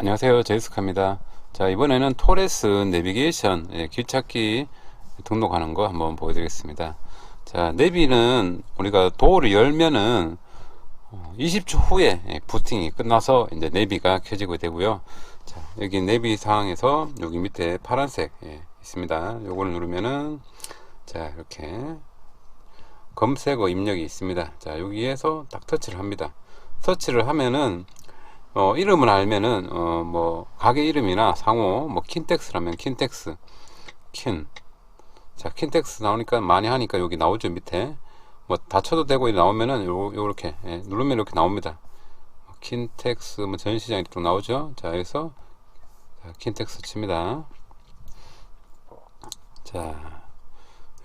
안녕하세요. 제이스카입니다. 자 이번에는 토레스 내비게이션 예, 길찾기 등록하는 거 한번 보여드리겠습니다. 자 내비는 우리가 도어를 열면은 어, 20초 후에 예, 부팅이 끝나서 이제 내비가 켜지게 되고요. 자 여기 내비 상황에서 여기 밑에 파란색 예, 있습니다. 요걸 누르면은 자 이렇게 검색어 입력이 있습니다. 자 여기에서 딱 터치를 합니다. 터치를 하면은 어, 이름을 알면은 어, 뭐 가게 이름이나 상호 뭐 킨텍스라면 킨텍스 킨. 자, 킨텍스 나오니까 많이 하니까 여기 나오죠 밑에. 뭐 닫혀도 되고 나오면은 요 요렇게 예, 누르면 이렇게 나옵니다. 킨텍스 뭐 전시장 이렇게 나오죠. 자, 여기서 자, 킨텍스 칩니다. 자,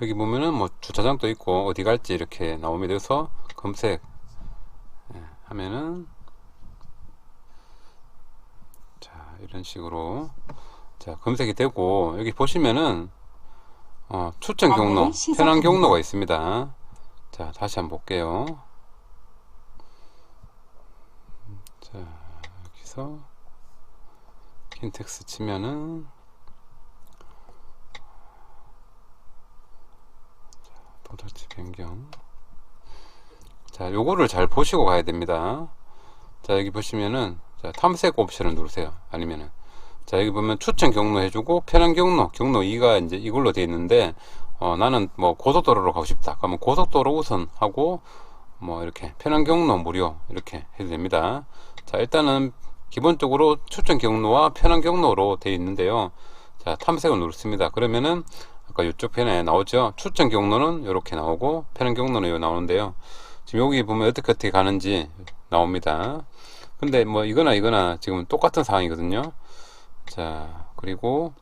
여기 보면은 뭐 주차장도 있고 어디 갈지 이렇게 나옵니다. 그래서 검색 예, 하면은 자 이런 식으로. 자 검색이 되고 여기 보시면은 어, 추천 경로 안내를 편한 시작합니다. 경로가 있습니다. 자 다시 한번 볼게요. 자 여기서 킨텍스 치면은 자, 도달지 변경. 자 요거를 잘 보시고 가야 됩니다. 자 여기 보시면은 자, 탐색 옵션을 누르세요. 아니면은. 자 여기 보면 추천 경로 해주고 편한 경로 경로 2가 이제 이걸로 되어 있는데 어, 나는 뭐 고속도로로 가고 싶다. 그러면 고속도로 우선 하고 뭐 이렇게 편한 경로 무료 이렇게 해도 됩니다. 자 일단은 기본적으로 추천 경로와 편한 경로로 되어 있는데요. 자 탐색을 누르습니다. 그러면은 아까 이쪽 편에 나오죠? 추천 경로는 이렇게 나오고 편한 경로는 여기 나오는데요. 지금 여기 보면 어떻게 어떻게 가는지 나옵니다 근데 뭐 이거나 이거나 지금 똑같은 상황이거든요 자 그리고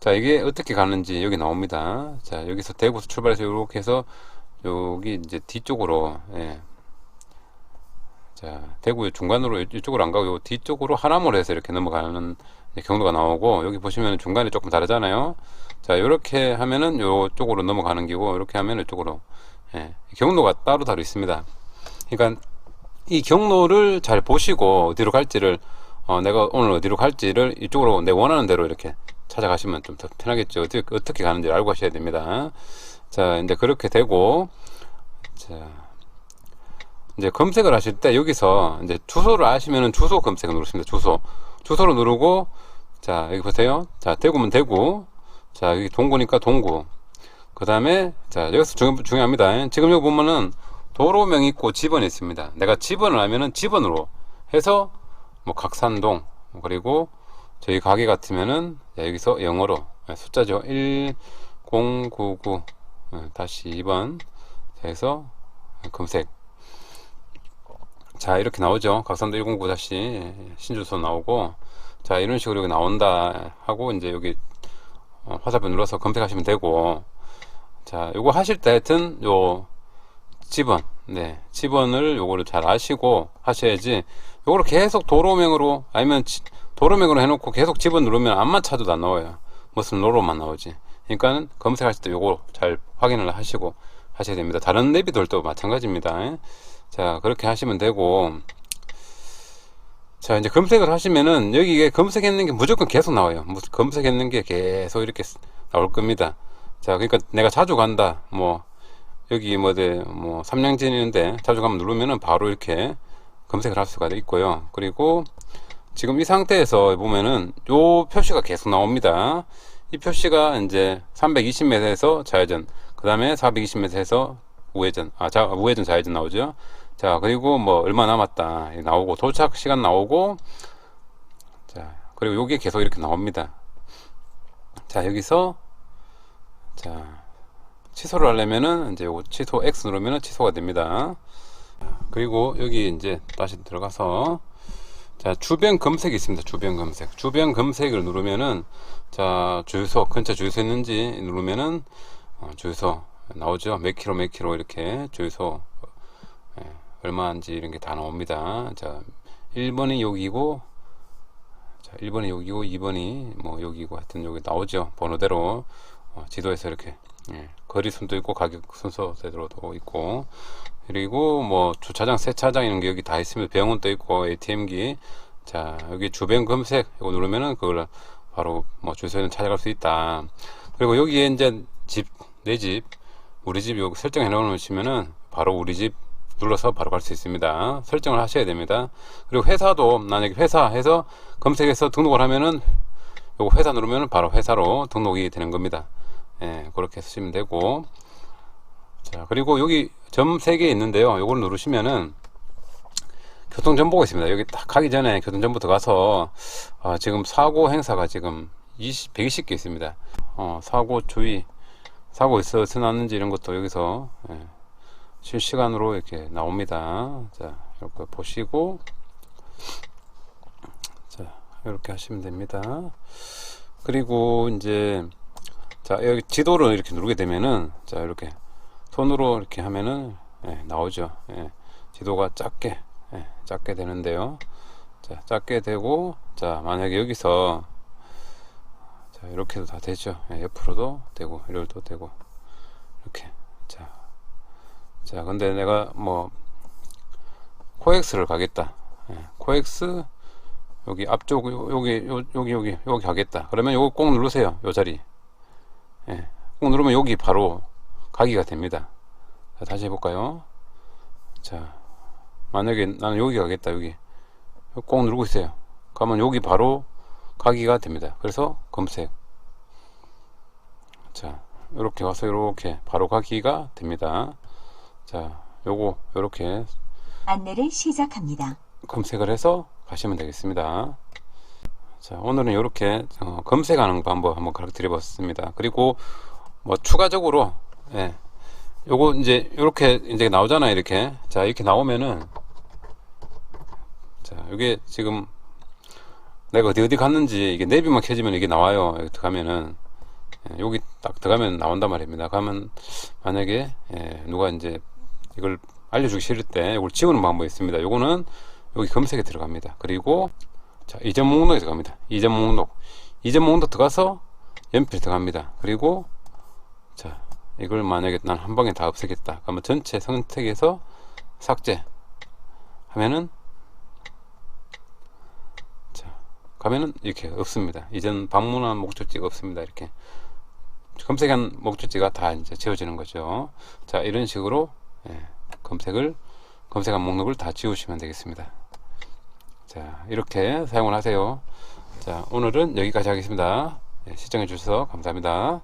자 이게 어떻게 가는지 여기 나옵니다 자 여기서 대구에서 출발해서 이렇게 해서 여기 이제 뒤쪽으로 예. 자 대구 중간으로 이쪽으로 안 가고 요 뒤쪽으로 하나몰 해서 이렇게 넘어가는 경로가 나오고 여기 보시면 중간이 조금 다르잖아요 자 이렇게 하면은 요쪽으로 넘어가는 기고 이렇게 하면 이쪽으로 예. 경로가 따로 따로 있습니다 그러니까 이 경로를 잘 보시고 어디로 갈지를 어, 내가 오늘 어디로 갈지를 이쪽으로 내 원하는 대로 이렇게 찾아가시면 좀 더 편하겠죠. 어떻게, 어떻게 가는지 알고 가셔야 됩니다. 자, 이제 그렇게 되고, 자, 이제 검색을 하실 때 여기서 이제 주소를 아시면은 주소 검색을 누르십니다. 주소. 주소를 누르고, 자, 여기 보세요. 자, 대구면 대구. 자, 여기 동구니까 동구. 그 다음에, 자, 여기서 중, 중요합니다. 지금 여기 보면은 도로명 있고 집원이 있습니다. 내가 집원을 알면은 집원으로 해서 뭐 각산동 그리고 저희 가게 같으면은 자, 여기서 영어로 네, 숫자죠. 1099 네, 다시 2번 해서 검색. 자 이렇게 나오죠. 각산도 109 다시 신주소 나오고. 자 이런 식으로 여기 나온다 하고 이제 여기 어, 화살표 눌러서 검색하시면 되고. 자 요거 하실 때 하여튼 요 집원 네. 집원을 요거를 잘 아시고 하셔야지 요거를 계속 도로명으로 아니면 지- 도로명으로 해놓고 계속 집원 누르면 안만 찾아도 안 나와요. 무슨 로로만 나오지. 그러니까는 검색하실 때 요거 잘 확인을 하시고 하셔야 됩니다. 다른 내비들도 마찬가지입니다. 자 그렇게 하시면 되고. 자 이제 검색을 하시면은 여기에 검색했는 게 무조건 계속 나와요. 검색했는 게 계속 이렇게 나올 겁니다. 자 그러니까 내가 자주 간다. 뭐 여기 뭐대 뭐 삼양진인데 자주 가면 누르면은 바로 이렇게 검색을 할 수가 있고요. 그리고 지금 이 상태에서 보면은 요 표시가 계속 나옵니다. 이 표시가 이제 320m에서 좌회전, 그 다음에 420m에서 우회전, 아, 자, 우회전 좌회전 나오죠. 자, 그리고 뭐 얼마 남았다 나오고 도착 시간 나오고 자, 그리고 요게 계속 이렇게 나옵니다. 자, 여기서 자, 취소를 하려면은 이제 취소 X 누르면은 취소가 됩니다. 그리고 여기 이제 다시 들어가서 자 주변 검색이 있습니다. 주변 검색. 주변 검색을 누르면은 자 주유소 근처 주유소 있는지 누르면은 어, 주유소 나오죠. 몇 킬로 몇 킬로 이렇게 주유소 예, 얼마인지 이런 게 다 나옵니다. 자 1번이 여기고 자 1번이 여기고 2번이 뭐 여기고 하여튼 여기 나오죠. 번호대로 어, 지도에서 이렇게 예, 거리 순도 있고 가격 순서대로도 있고 그리고 뭐 주차장 세차장 이런 게 여기 다 있습니다 병원도 있고 ATM기 자, 여기 주변 검색 이거 누르면은 그걸 바로 뭐 주소에는 찾아갈 수 있다. 그리고 여기에 이제 집, 내 집, 우리 집 여기 설정해 놓으시면은 바로 우리 집 눌러서 바로 갈 수 있습니다. 설정을 하셔야 됩니다. 그리고 회사도 만약에 회사 해서 검색해서 등록을 하면은 요거 회사 누르면은 바로 회사로 등록이 되는 겁니다. 예, 그렇게 쓰시면 되고. 자, 그리고 여기 점 3개 있는데요. 요걸 누르시면은 교통정보가 있습니다. 여기 딱 가기 전에 교통정보 들어가서 아, 지금 사고 행사가 지금 20, 120개 있습니다. 어, 사고 주의, 사고 있어서 났는지 이런 것도 여기서 예, 실시간으로 이렇게 나옵니다. 자, 이렇게 보시고 자, 이렇게 하시면 됩니다. 그리고 이제 자, 여기 지도를 이렇게 누르게 되면은 자, 이렇게 손으로 이렇게 하면은 예, 나오죠. 예, 지도가 작게 예, 작게 되는데요. 자, 작게 되고 자, 만약에 여기서 자, 이렇게도 다 되죠. 예, 옆으로도 되고 이럴도 되고 이렇게 자, 자, 근데 내가 뭐 코엑스를 가겠다. 예, 코엑스 여기 앞쪽 요- 여기 요- 여기 여기 여기 가겠다. 그러면 요거 꼭 누르세요. 요 자리. 예, 꼭 누르면 여기 바로 가기가 됩니다. 자, 다시 해볼까요? 자, 만약에 나는 여기 가겠다. 여기 꼭 누르고 있어요. 가면 여기 바로 가기가 됩니다. 그래서 검색. 자, 이렇게 와서 이렇게 바로 가기가 됩니다. 자, 요거 이렇게 안내를 시작합니다. 검색을 해서 가시면 되겠습니다. 자, 오늘은 이렇게 어, 검색하는 방법 한번 가르쳐 드려봤습니다. 그리고 뭐 추가적으로 예, 요거 이제 이렇게 이제 나오잖아요. 이렇게 자 이렇게 나오면은 자 이게 지금 내가 어디 어디 갔는지 이게 내비만 켜지면 이게 나와요. 여기 들어가면은 예, 여기 딱 들어가면 나온단 말입니다. 가면 만약에 예, 누가 이제 이걸 알려주기 싫을 때 이걸 지우는 방법이 있습니다. 요거는 여기 검색에 들어갑니다. 그리고 자 이전 목록에 들어갑니다. 이전 목록 이전 목록 들어가서 연필 들어갑니다. 그리고 자 이걸 만약에 난 한 방에 다 없애겠다. 그러면 전체 선택해서 삭제 하면은 자 가면은 이렇게 없습니다. 이전 방문한 목적지가 없습니다. 이렇게 검색한 목적지가 다 이제 지워지는 거죠. 자 이런 식으로 예, 검색을 검색한 목록을 다 지우시면 되겠습니다. 자 이렇게 사용을 하세요. 자 오늘은 여기까지 하겠습니다. 예, 시청해 주셔서 감사합니다.